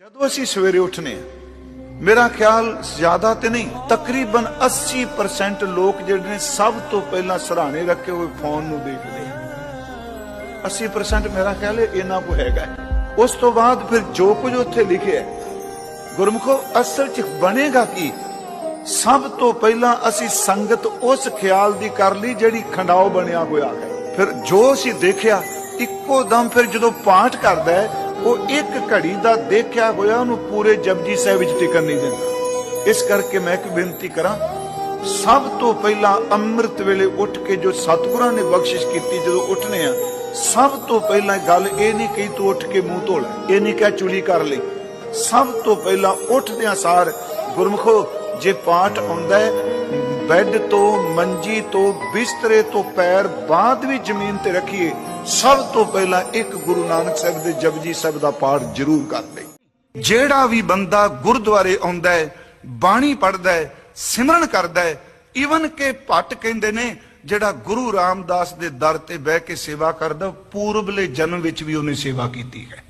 ਜਦੋਂ ਅਸੀਂ ਸਵੇਰੇ ਉੱਠਨੇ ਆ ਮੇਰਾ ਖਿਆਲ ਜ਼ਿਆਦਾ ਤੇ ਨਹੀਂ ਤਕਰੀਬਨ 80% ਲੋਕ ਜਿਹੜੇ ਨੇ ਸਭ ਤੋਂ ਪਹਿਲਾਂ ਸਰਾਣੇ ਰੱਖੇ ਹੋਏ ਫੋਨ ਨੂੰ ਦੇਖਦੇ ਆ। 80% ਮੇਰਾ ਖਿਆਲ ਹੈ ਇਹਨਾਂ ਕੋ ਹੈਗਾ ਉਸ ਤੋਂ ਬਾਅਦ ਫਿਰ ਜੋ ਕੁਝ ਉੱਥੇ ਲਿਖਿਆ ਹੈ, ਗੁਰਮੁਖੋ ਅਸਲ ਚ ਬਣੇਗਾ ਕੀ? ਸਭ ਤੋਂ ਪਹਿਲਾਂ ਅਸੀਂ ਸੰਗਤ ਉਸ ਖਿਆਲ ਦੀ ਕਰ ਲਈ ਜਿਹੜੀ ਖੰਡਾਓ ਬਣਿਆ ਹੋਇਆ ਹੈ। ਫਿਰ ਜੋ ਅਸੀਂ ਦੇਖਿਆ ਇੱਕੋ ਦਮ ਫਿਰ ਜਦੋਂ ਪਾਠ ਕਰਦਾ ਹੈ ਉਹ ਇੱਕ ਘੜੀ ਦਾ ਦੇਖਿਆ ਹੋਇਆ ਉਹਨੂੰ ਪੂਰੇ ਜਪਜੀ ਸਾਹਿਬ ਵਿੱਚ ਟਿਕਣ ਨਹੀਂ ਦਿੰਦਾ। ਇਸ ਕਰਕੇ ਮੈਂ ਇੱਕ ਬੇਨਤੀ ਕਰਾਂ, ਸਭ ਤੋਂ ਪਹਿਲਾਂ ਅੰਮ੍ਰਿਤ ਵੇਲੇ ਉੱਠ ਕੇ ਜੋ ਸਤਿਗੁਰਾਂ ਨੇ ਬਖਸ਼ਿਸ਼ ਕੀਤੀ ਜਦੋਂ ਉੱਠਨੇ ਆ, ਸਭ ਤੋਂ ਪਹਿਲਾਂ ਗੱਲ ਇਹ ਨਹੀਂ ਕਹੀ ਤੂੰ ਉੱਠ ਕੇ ਮੂੰਹ ਧੋ ਲੈ, ਇਹ ਨਹੀਂ ਕਹਿ ਚੁਲੀ ਕਰ ਲਈ। ਸਭ ਤੋਂ ਪਹਿਲਾਂ ਉੱਠਦਿਆਂ ਸਾਰ ਗੁਰਮਖੋ, ਜੇ ਪਾਠ ਆਉਂਦਾ ਹੈ, ਬੈੱਡ ਤੋਂ, ਮੰਜੀ ਤੋਂ, ਬਿਸਤਰੇ ਤੋਂ, ਪੈਰ ਬਾਅਦ ਵੀ ਜ਼ਮੀਨ ਤੇ ਰੱਖੀਏ ਸਭ ਤੋਂ ਪਹਿਲਾਂ ਇੱਕ ਗੁਰੂ ਨਾਨਕ ਸਾਹਿਬ ਦੇ ਜਪਜੀ ਸਾਹਿਬ ਦਾ ਪਾਠ ਜ਼ਰੂਰ ਕਰ ਲਈ। ਜਿਹੜਾ ਵੀ ਬੰਦਾ ਗੁਰਦੁਆਰੇ ਆਉਂਦਾ ਹੈ, ਬਾਣੀ ਪੜ੍ਹਦਾ ਹੈ, ਸਿਮਰਨ ਕਰਦਾ ਹੈ ਈਵਨ ਕਿ ਭੱਟ ਕਹਿੰਦੇ ਨੇ, ਜਿਹੜਾ ਗੁਰੂ ਰਾਮਦਾਸ ਦੇ ਦਰ ਤੇ ਬਹਿ ਕੇ ਸੇਵਾ ਕਰਦਾ, ਪੂਰਬਲੇ ਜਨਮ ਵਿੱਚ ਵੀ ਉਹਨੇ ਸੇਵਾ ਕੀਤੀ ਹੈ।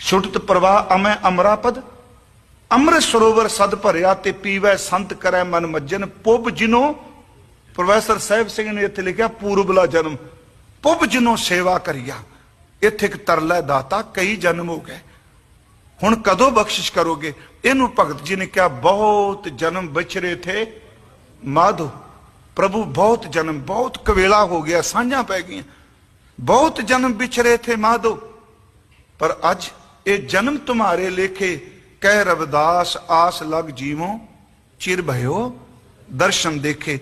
ਛੁੱਟਤ ਪ੍ਰਵਾਹ ਅਮੈ ਅਮਰਾਪਦ, ਅੰਮ੍ਰਿਤ ਸਰੋਵਰ ਸਦ ਭਰਿਆ ਤੇ ਪੀਵੈ ਸੰਤ ਕਰੈ ਮਨ ਮੱਜਨ, ਪੁੱਬ ਜਿਨੋ ਪ੍ਰੋਫੈਸਰ ਸਾਹਿਬ ਸਿੰਘ ਨੇ ਇੱਥੇ ਲਿਖਿਆ, ਪੂਰਬਲਾ ਜਨਮ। ਪੁੱਬ ਜਿਨੋ ਸੇਵਾ ਕਰੀਆ, ਇੱਥੇ ਇੱਕ ਤਰਲਾ ਦਾਤਾ ਕਈ ਜਨਮ ਹੋ ਗਏ। ਹੁਣ ਕਦੋਂ ਬਖਸ਼ਿਸ਼ ਕਰੋਗੇ? ਇਹਨੂੰ ਭਗਤ ਜੀ ਨੇ ਕਿਹਾ, ਬਹੁਤ ਜਨਮ ਵਿਚਰੇ ਥੇ। ਮਾਧੋ, ਪ੍ਰਭੂ ਬਹੁਤ ਜਨਮ, ਬਹੁਤ ਕਵੇਲਾ ਹੋ ਗਿਆ, ਸਾਂਝਾਂ ਪੈ ਗਈਆਂ। ਬਹੁਤ ਜਨਮ ਵਿਚਰੇ ਥੇ ਮਾਧੋ। ਪਰ ਅੱਜ ਇਹ ਜਨਮ ਤੁਹਾਰੇ ਲੇਖੇ, ਕਹਿ ਰਵਦਾਸ ਆਸ ਲਗ ਜੀਵੋ, ਚਿਰ ਭਇਓ, ਦਰਸ਼ਨ ਦੇਖੇ।